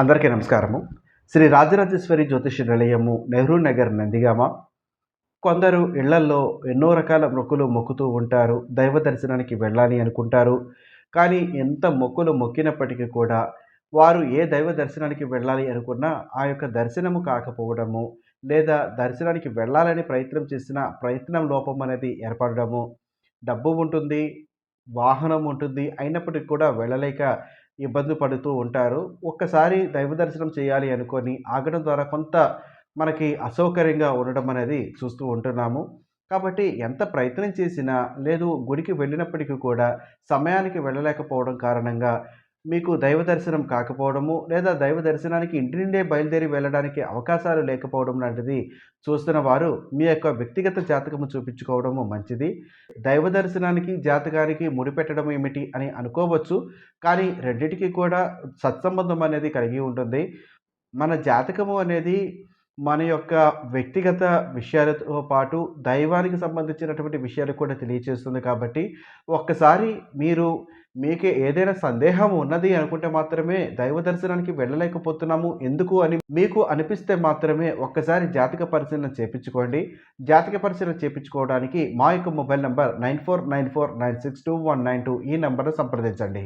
అందరికీ నమస్కారము. శ్రీ రాజరాజేశ్వరి జ్యోతిష నిలయము నెహ్రూ నగర్ నందిగామ. కొందరు ఇళ్ళల్లో ఎన్నో రకాల మొక్కులు మొక్కుతూ ఉంటారు. దైవ దర్శనానికి వెళ్ళాలి అనుకుంటారు. కానీ ఎంత మొక్కులు మొక్కినప్పటికీ కూడా వారు ఏ దైవ దర్శనానికి వెళ్ళాలి అనుకున్నా ఆ యొక్క దర్శనము కాకపోవడము లేదా దర్శనానికి వెళ్ళాలని ప్రయత్నం చేసిన ప్రయత్నం లోపం అనేది ఏర్పడడము. డబ్బు ఉంటుంది వాహనం ఉంటుంది అయినప్పటికీ కూడా వెళ్ళలేక ఇబ్బంది పడుతూ ఉంటారు. ఒక్కసారి దైవ దర్శనం చేయాలి అనుకొని ఆగడం ద్వారా కొంత మనకి అసౌకర్యంగా ఉండడం అనేది చూస్తూ ఉంటున్నాము. కాబట్టి ఎంత ప్రయత్నం చేసినా లేదు గుడికి వెళ్ళినప్పటికీ కూడా సమయానికి వెళ్ళలేకపోవడం కారణంగా మీకు దైవ దర్శనం కాకపోవడము లేదా దైవ దర్శనానికి ఇంటి నుండే బయలుదేరి వెళ్ళడానికి అవకాశాలు లేకపోవడం లాంటిది చూస్తున్న వారు మీ యొక్క వ్యక్తిగత జాతకము చూపించుకోవడము మంచిది. దైవ దర్శనానికి జాతకానికి ముడిపెట్టడం ఏమిటి అని అనుకోవచ్చు. కానీ రెండిటికి కూడా సత్సంబంధం అనేది కలిగి ఉంటుంది. మన జాతకము అనేది మన యొక్క వ్యక్తిగత విషయాలతో పాటు దైవానికి సంబంధించినటువంటి విషయాలు కూడా తెలియచేస్తుంది కాబట్టి ఒక్కసారి మీరు మీకు ఏదైనా సందేహం ఉన్నది అనుకుంటే మాత్రమే దైవ దర్శనానికి వెళ్ళలేకపోతున్నాము ఎందుకు అని మీకు అనిపిస్తే మాత్రమే ఒక్కసారి జాతక పరిశీలన చేపించుకోండి. జాతక పరిశీలన చేపించుకోవడానికి మా యొక్క mobile number nine four nine four nine six two one nine two ఈ నెంబర్ను సంప్రదించండి.